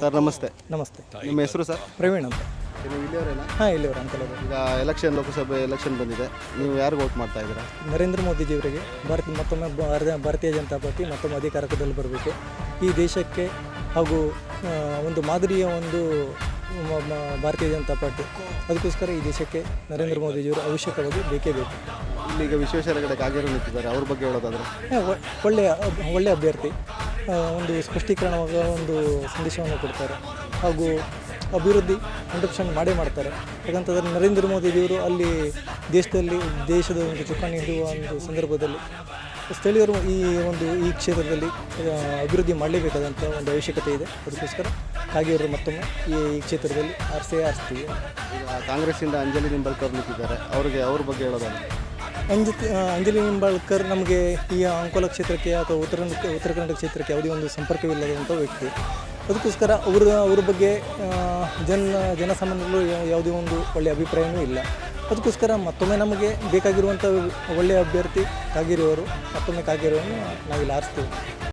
Sir ನಮಸ್ತೆ. ನಮಸ್ತೆ. ನಿಮ್ಮ ಹೆಸರು ಸರ್? ಪ್ರವೀಣ್ ಅಂತ. ನೀವು ಇಲ್ಲಿಯವರೇನಾ? ಹಾಂ ಇಲ್ಲಿವ್ರು ಅಂಕಲ್ ಅವರು ಈಗ ಎಲೆಕ್ಷನ್ ಲೋಕಸಭೆ ಎಲೆಕ್ಷನ್ ಬಂದಿದೆ. ನೀವು ಯಾರು ವೋಟ್ ಮಾಡ್ತಾ ಇದ್ದೀರಾ? ನರೇಂದ್ರ ಮೋದಿಜಿಯವರಿಗೆ. ಭಾರತ ಮತ್ತೊಮ್ಮೆ ಭಾರತ ಭಾರತೀಯ ಜನತಾ ಪಾರ್ಟಿ ಮತ್ತೊಮ್ಮೆ ಅಧಿಕಾರದಲ್ಲಿ ಬರಬೇಕು. ಈ ದೇಶಕ್ಕೆ ಹಾಗೂ ಆ, ಒಂದು ಮಾದರಿಯ ಒಂದು ಮ- ಮ- ಭಾರತೀಯ ಜನತಾ ಪಾರ್ಟಿ. ಅದಕ್ಕೋಸ್ಕರ ಈ ದೇಶಕ್ಕೆ ನರೇಂದ್ರ ಮೋದಿಜಿಯವರು ಅವಶ್ಯಕವಾಗಿ ಬೇಕೇ ಬೇಕು. ಇಲ್ಲಿ ಈಗ ವಿಶ್ವೇಶ್ವರ ಹೆಗಡೆ ಕಾಗೇರು ನಿಂತಿದ್ದಾರೆ. ಅವ್ರ ಬಗ್ಗೆ ಹೇಳೋದಾದ್ರೆ? ಆ, ಒ- ಒಳ್ಳೆಯ ಅಬ್- ಒಳ್ಳೆಯ ಅಭ್ಯರ್ಥಿ. ಒಂದು ಸ್ಪಷ್ಟೀಕರಣವಾದ ಒಂದು ಸಂದೇಶವನ್ನು ಕೊಡ್ತಾರೆ. ಹಾಗೂ ಅಭಿವೃದ್ಧಿ ಹಂಡ್ರೆಡ್ ಪರ್ಸೆಂಟ್ ಮಾಡೇ ಮಾಡ್ತಾರೆ. ಯಾಕಂತಂದರೆ ನರೇಂದ್ರ ಮೋದಿಜಿಯವರು ಅಲ್ಲಿ ದೇಶದಲ್ಲಿ, ದೇಶದ ಒಂದು ಚುಕ್ಕಾಣಿ ಹಿಡಿಯುವ ಒಂದು ಸಂದರ್ಭದಲ್ಲಿ ಸ್ಥಳೀಯರು ಈ ಒಂದು, ಈ ಕ್ಷೇತ್ರದಲ್ಲಿ ಅಭಿವೃದ್ಧಿ ಮಾಡಲೇಬೇಕಾದಂಥ ಒಂದು ಅವಶ್ಯಕತೆ ಇದೆ. ಅದಕ್ಕೋಸ್ಕರ ಅವರು ಮತ್ತೊಮ್ಮೆ ಈ ಕ್ಷೇತ್ರದಲ್ಲಿ ಆರಿಸೇ ಆರಿಸ್ತೀವಿ ಕಾಂಗ್ರೆಸ್ಸಿಂದ ಅಂಜಲಿ ನಿಂಬಲ್ಕರ್ ನಿಂತಿದ್ದಾರೆ. ಅವರಿಗೆ ಅವ್ರ ಬಗ್ಗೆ ಹೇಳೋದಾದ್ರೆ? ಅಂಜತಿ ಅಂಜಲಿ ನಿಂಬಾಳ್ಕರ್ ನಮಗೆ ಈ ಅಂಕೋಲ ಕ್ಷೇತ್ರಕ್ಕೆ ಅಥವಾ ಉತ್ತರ ಉತ್ತರ ಕನ್ನಡ ಕ್ಷೇತ್ರಕ್ಕೆ ಯಾವುದೇ ಒಂದು ಸಂಪರ್ಕವಿಲ್ಲದಂಥ ವ್ಯಕ್ತಿ. ಅದಕ್ಕೋಸ್ಕರ ಅವರ, ಅವ್ರ ಬಗ್ಗೆ ಜನ ಜನಸಾಮಾನ್ಯರು ಯಾವುದೇ ಒಂದು ಒಳ್ಳೆಯ ಅಭಿಪ್ರಾಯವೂ ಇಲ್ಲ. ಅದಕ್ಕೋಸ್ಕರ ಮತ್ತೊಮ್ಮೆ ನಮಗೆ ಬೇಕಾಗಿರುವಂಥ ಒಳ್ಳೆಯ ಅಭ್ಯರ್ಥಿ ಕಾಗೇರಿಯವರು ಮತ್ತೊಮ್ಮೆ ಕಾಗೇರಿಯವರನ್ನು ನಾವಿಲ್ಲಿ ಆರಿಸ್ತೀವಿ.